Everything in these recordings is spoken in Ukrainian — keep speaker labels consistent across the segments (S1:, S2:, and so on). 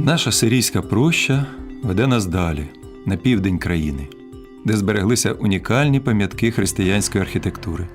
S1: Наша сирійська проща веде нас далі, на південь країни, де збереглися унікальні пам'ятки християнської архітектури.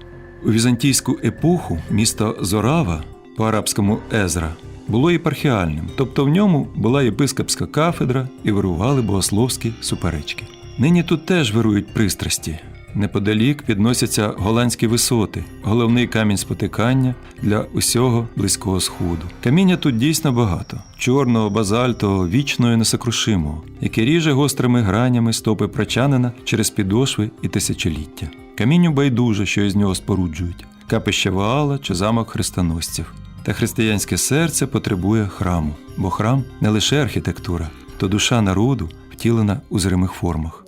S1: У візантійську епоху місто Зорава, по арабському Езра, було єпархіальним, тобто в ньому була єпископська кафедра і вирували богословські суперечки. Нині тут теж вирують пристрасті. Неподалік підносяться голландські висоти, головний камінь спотикання для усього близького сходу. Каміння тут дійсно багато: чорного, базальтового, вічного і несокрушимого, яке ріже гострими гранями стопи прочанина через підошви і тисячоліття. Камінню байдуже, що із нього споруджують, капище Ваала чи замок хрестоносців. Та християнське серце потребує храму, бо храм не лише архітектура, то душа народу втілена у зримих формах.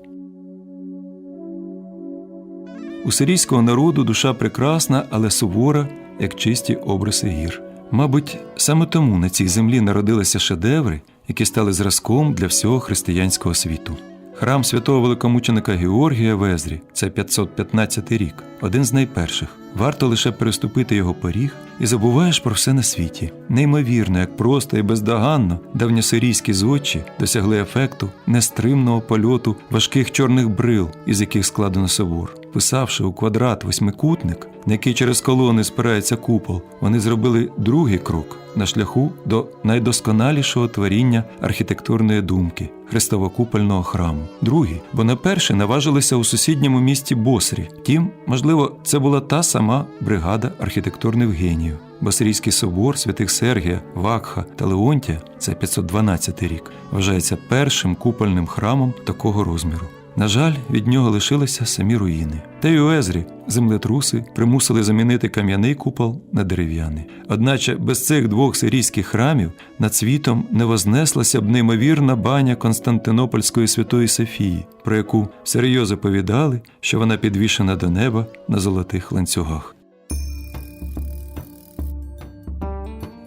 S1: У сирійського народу душа прекрасна, але сувора, як чисті обриси гір. Мабуть, саме тому на цій землі народилися шедеври, які стали зразком для всього християнського світу. Храм святого великомученика Георгія в Езрі це 515 рік, один з найперших. Варто лише переступити його поріг і забуваєш про все на світі. Неймовірно, як просто і бездоганно давньосирійські зодчі досягли ефекту нестримного польоту важких чорних брил, із яких складено собор. Писавши у квадрат восьмикутник, на який через колони спирається купол, вони зробили другий крок на шляху до найдосконалішого творіння архітектурної думки Христово-купольного храму. Другий, бо на перший наважилися у сусідньому місті Босрі. Втім, можливо, це була та сама бригада архітектурних геніїв. Басирійський собор святих Сергія, Вакха та Леонтія це 512 рік. Вважається першим купольним храмом такого розміру. На жаль, від нього лишилися самі руїни. Та й у Езрі землетруси примусили замінити кам'яний купол на дерев'яний. Одначе без цих двох сирійських храмів над світом не вознеслася б неймовірна баня Константинопольської святої Софії, про яку серйозно повідали, що вона підвішена до неба на золотих ланцюгах.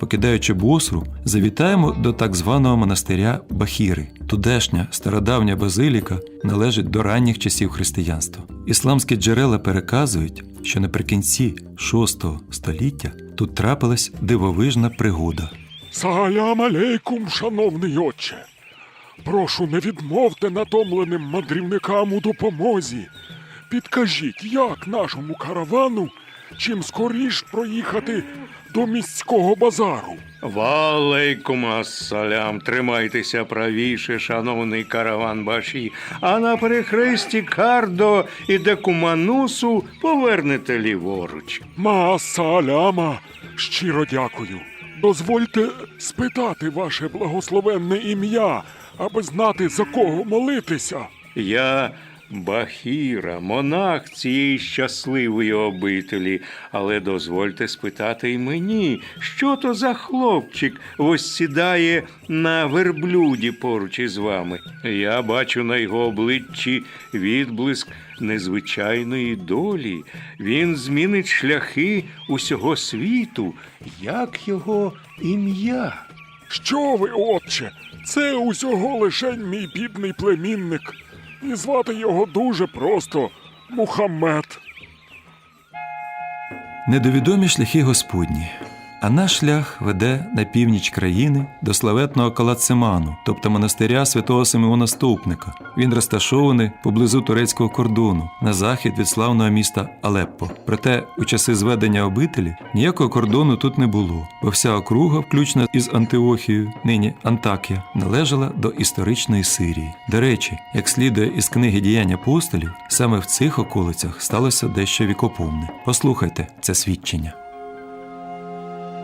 S1: Покидаючи Босру, завітаємо до так званого монастиря Бахіри. Тудешня стародавня базиліка належить до ранніх часів християнства. Ісламські джерела переказують, що наприкінці VI століття тут трапилась дивовижна пригода.
S2: Салям алейкум, шановний отче. Прошу, не відмовте натомленим мандрівникам у допомозі. Підкажіть, як нашому каравану чим скоріш проїхати до міського базару.
S3: Валейкум ассалям, тримайтеся правіше, шановний караван баші, а на перехресті Кардо і Декуманусу повернете ліворуч.
S2: Маасаляма, щиро дякую. Дозвольте спитати ваше благословенне ім'я, аби знати за кого молитися.
S3: Я Бахіра, монах цієї щасливої обителі, але дозвольте спитати й мені, що то за хлопчик воссідає на верблюді поруч із вами. Я бачу на його обличчі відблиск незвичайної долі. Він змінить шляхи усього світу. Як його ім'я?
S2: Що ви, отче? Це усього лише мій бідний племінник. І звати його дуже просто Мухаммед.
S1: Недовідомі шляхи Господні. А наш шлях веде на північ країни до славетного Калациману, тобто монастиря святого Симеона Стовпника. Він розташований поблизу турецького кордону, на захід від славного міста Алеппо. Проте у часи зведення обителі ніякого кордону тут не було, бо вся округа, включно із Антиохією, нині Антакія, належала до історичної Сирії. До речі, як слідує із книги діянь апостолів, саме в цих околицях сталося дещо вікоповне. Послухайте це свідчення.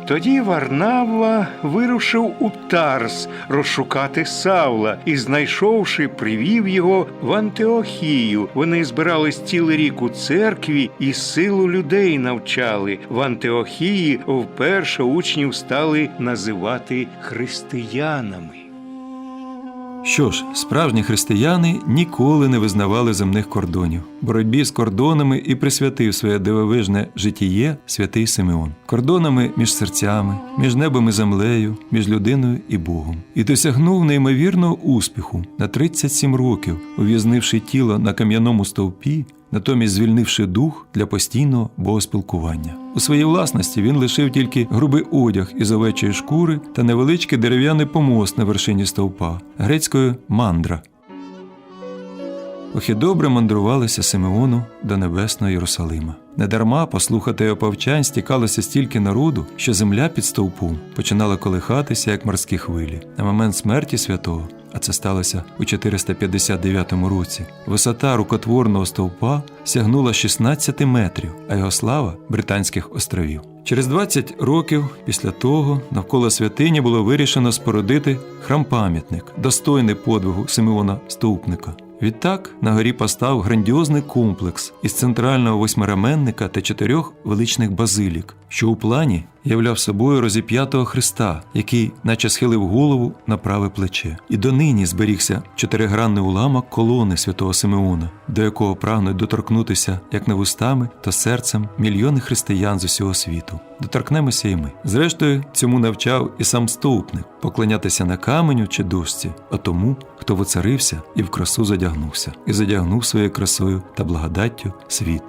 S3: Тоді Варнавла вирушив у Тарс розшукати Савла і, знайшовши, привів його в Антиохію. Вони збирались цілий рік у церкві і силу людей навчали. В Антиохії вперше учнів стали називати християнами.
S1: Що ж, справжні християни ніколи не визнавали земних кордонів. Боротьбі з кордонами і присвятив своє дивовижне житіє святий Симеон. Кордонами між серцями, між небом і землею, між людиною і Богом. І досягнув неймовірного успіху на 37 років, ув'язнивши тіло на кам'яному стовпі, натомість звільнивши дух для постійного богоспілкування. У своїй власності він лишив тільки грубий одяг із овечої шкури та невеличкий дерев'яний помост на вершині стовпа грецькою мандра. Ох добре мандрувалися Симеону до небесного Єрусалима. Недарма послухати оповчань стікалося стільки народу, що земля під стовпом починала колихатися, як морські хвилі. На момент смерті святого, а це сталося у 459 році, висота рукотворного стовпа сягнула 16 метрів, а його слава британських островів. Через 20 років після того навколо святині було вирішено спорудити храм-пам'ятник, достойний подвигу Симеона Стовпника. Відтак на горі постав грандіозний комплекс із центрального восьмираменника та чотирьох величних базилік, що у плані являв собою розіп'ятого Христа, який наче схилив голову на праве плече. І донині зберігся чотиригранний уламок колони святого Симеона, до якого прагнуть доторкнутися як не вустами, то серцем мільйони християн з усього світу. Доторкнемося і ми. Зрештою, цьому навчав і сам стовпник поклонятися не каменю чи дошці, а тому, хто воцарився і в красу задягнувся, і задягнув своєю красою та благодаттю світ.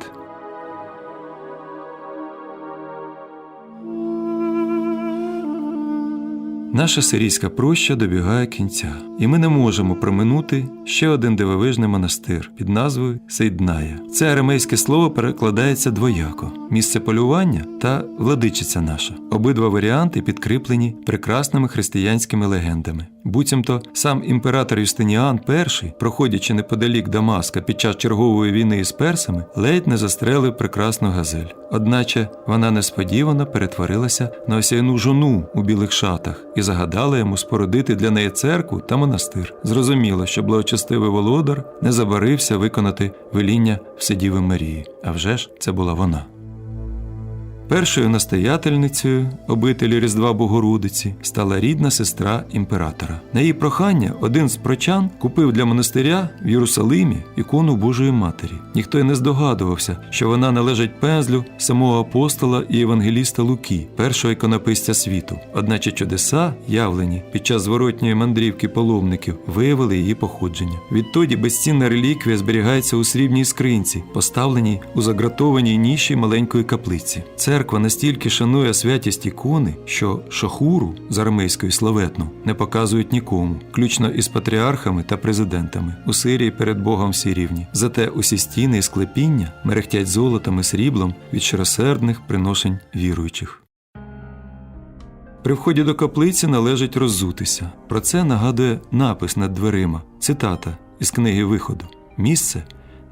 S1: Наша сирійська проща добігає кінця, і ми не можемо проминути ще один дивовижний монастир під назвою Сейдная. Це арамейське слово перекладається двояко: місце полювання та владичиця наша. Обидва варіанти підкріплені прекрасними християнськими легендами. Буцімто сам імператор Юстиніан І, проходячи неподалік Дамаска під час чергової війни із персами, ледь не застрелив прекрасну газель. Одначе вона несподівано перетворилася на осяйну жону у білих шатах і загадала йому спорудити для неї церкву та монастир. Зрозуміло, що благочестивий володар не забарився виконати веління Вседіви Марії. А вже ж це була вона. Першою настоятельницею обителі Різдва Богородиці стала рідна сестра імператора. На її прохання один з прочан купив для монастиря в Єрусалимі ікону Божої Матері. Ніхто й не здогадувався, що вона належить пензлю самого апостола і євангеліста Луки, першого іконописця світу. Одначе чудеса, явлені під час зворотньої мандрівки паломників, виявили її походження. Відтоді безцінна реліквія зберігається у срібній скринці, поставленій у загратованій ніші маленької каплиці. Церква настільки шанує святість ікони, що шахуру з арамейської славетну не показують нікому, включно із патріархами та президентами. У Сирії перед Богом всі рівні. Зате усі стіни і склепіння мерехтять золотом і сріблом від щиросердних приношень віруючих. При вході до каплиці належить роззутися. Про це нагадує напис над дверима, цитата із книги Виходу: Місце,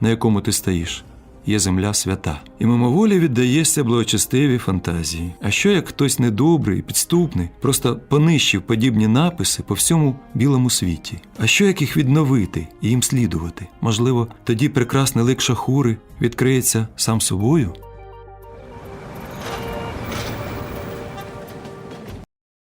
S1: на якому ти стоїш, є земля свята. І мимоволі віддаєшся благочестивій фантазії. А що як хтось недобрий, підступний, просто понищив подібні написи по всьому білому світі? А що як їх відновити і їм слідувати? Можливо, тоді прекрасний лик шахури відкриється сам собою?